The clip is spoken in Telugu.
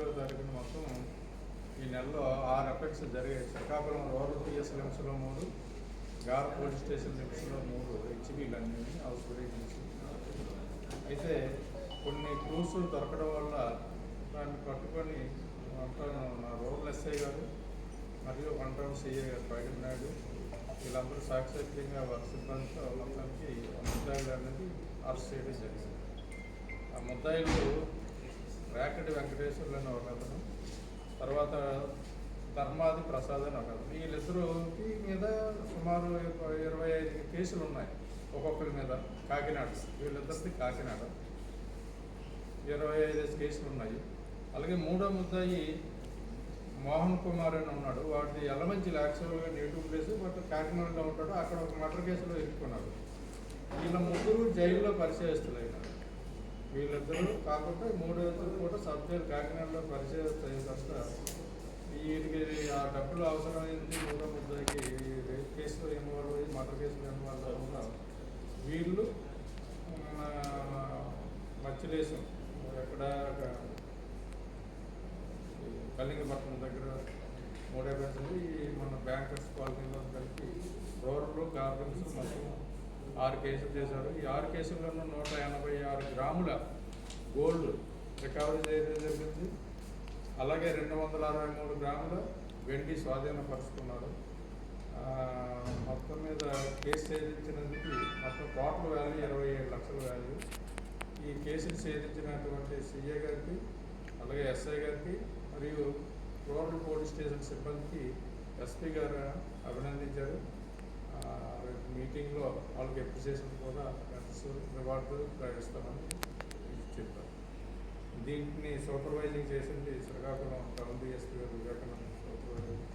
నాలుగో తారీఖున మొత్తం ఈ నెలలో ఆరు అఫెక్ట్స్ జరిగాయి. శ్రీకాకుళం రూరల్ పిఎస్ లిమ్స్లో మూడు గార్ పోలీస్ స్టేషన్ లిమ్స్లో మూడు హెచ్బీలు అన్నీ హౌస్ బ్రేకింగ్స్ అయితే కొన్ని క్రూస్ దొరకడం వల్ల దాన్ని పట్టుకొని అంటాను రూరల్ ఎస్ఐ గారు మరియు వన్ టౌన్ సిఐ గారు బయట నాయుడు వీళ్ళందరూ సాక్షాత్యంగా వారి సిబ్బందితో మొత్తానికి ముద్దాయిలు అనేది అరెస్ట్ చేయడం జరిగింది. ఆ ముద్దాయిలు రేకటి వెంకటేశ్వర్లు అని ఒక అతను తర్వాత ధర్మాది ప్రసాద్ అని ఒక అతను. వీళ్ళిద్దరికి మీద సుమారు ఇరవై ఐదు కేసులు ఉన్నాయి ఒక్కొక్కరి మీద. కాకినాడ వీళ్ళిద్దరిది కాకినాడ. ఇరవై ఐదు కేసులు ఉన్నాయి. అలాగే మూడో ముద్దాయి మోహన్ కుమార్ అని ఉన్నాడు. వాటి ఎలమంచి యాక్చువల్గా నేటివ్ ప్లేస్ బట్ కాకినాడలో ఉంటాడు. అక్కడ ఒక మర్డర్ కేసులో ఇరుక్కున్నాడు. వీళ్ళ ముగ్గురు జైల్లో పరిచయస్తులు అయినారు వీళ్ళిద్దరూ కాకుండా మూడు కూడా సబ్జెక్ట్ కాకినాడలో పరిచయం తర్వాత వీటికి ఆ డబ్బులు అవసరమైంది మూడో ముద్దకి రేప్ కేసులో ఇన్వాల్వ్ అయ్యి మర్డర్ కేసులో ఇన్వాల్వ్ అవ్వకుండా వీళ్ళు మచ్చలేశం ఎక్కడ ఈ కళింగపట్నం దగ్గర మూడే రోజులు ఈ మన బ్యాంకర్స్ కాలనీలో కలిపి రోడ్లు గార్డెన్స్ మొత్తం ఆరు కేసులు చేశారు. ఈ ఆరు కేసుల్లోనూ నూట ఎనభై ఆరు గ్రాముల గోల్డ్ రికవరీ చేయడం జరిగింది. అలాగే రెండు వందల అరవై మూడు గ్రాముల వెండి స్వాధీనపరుచుకున్నారు మొత్తం మీద కేసు ఛేదించినందుకు మొత్తం టోటల్ వాల్యూ ఇరవై ఏడు లక్షల వాల్యూ. ఈ కేసులు ఛేదించినటువంటి సిఏ గారికి అలాగే ఎస్ఐ గారికి మరియు రూరల్ పోలీస్ స్టేషన్ సిబ్బందికి ఎస్పీ గారు అభినందించారు. మీటింగ్లో వాళ్ళకి అప్రిసియేషన్ కూడా లెటర్స్ రివార్డు ప్రకటిస్తామని చెప్పారు. దీంట్ని సూపర్వైజింగ్ చేసింది Srikakulam town DSP Vivekananda supervising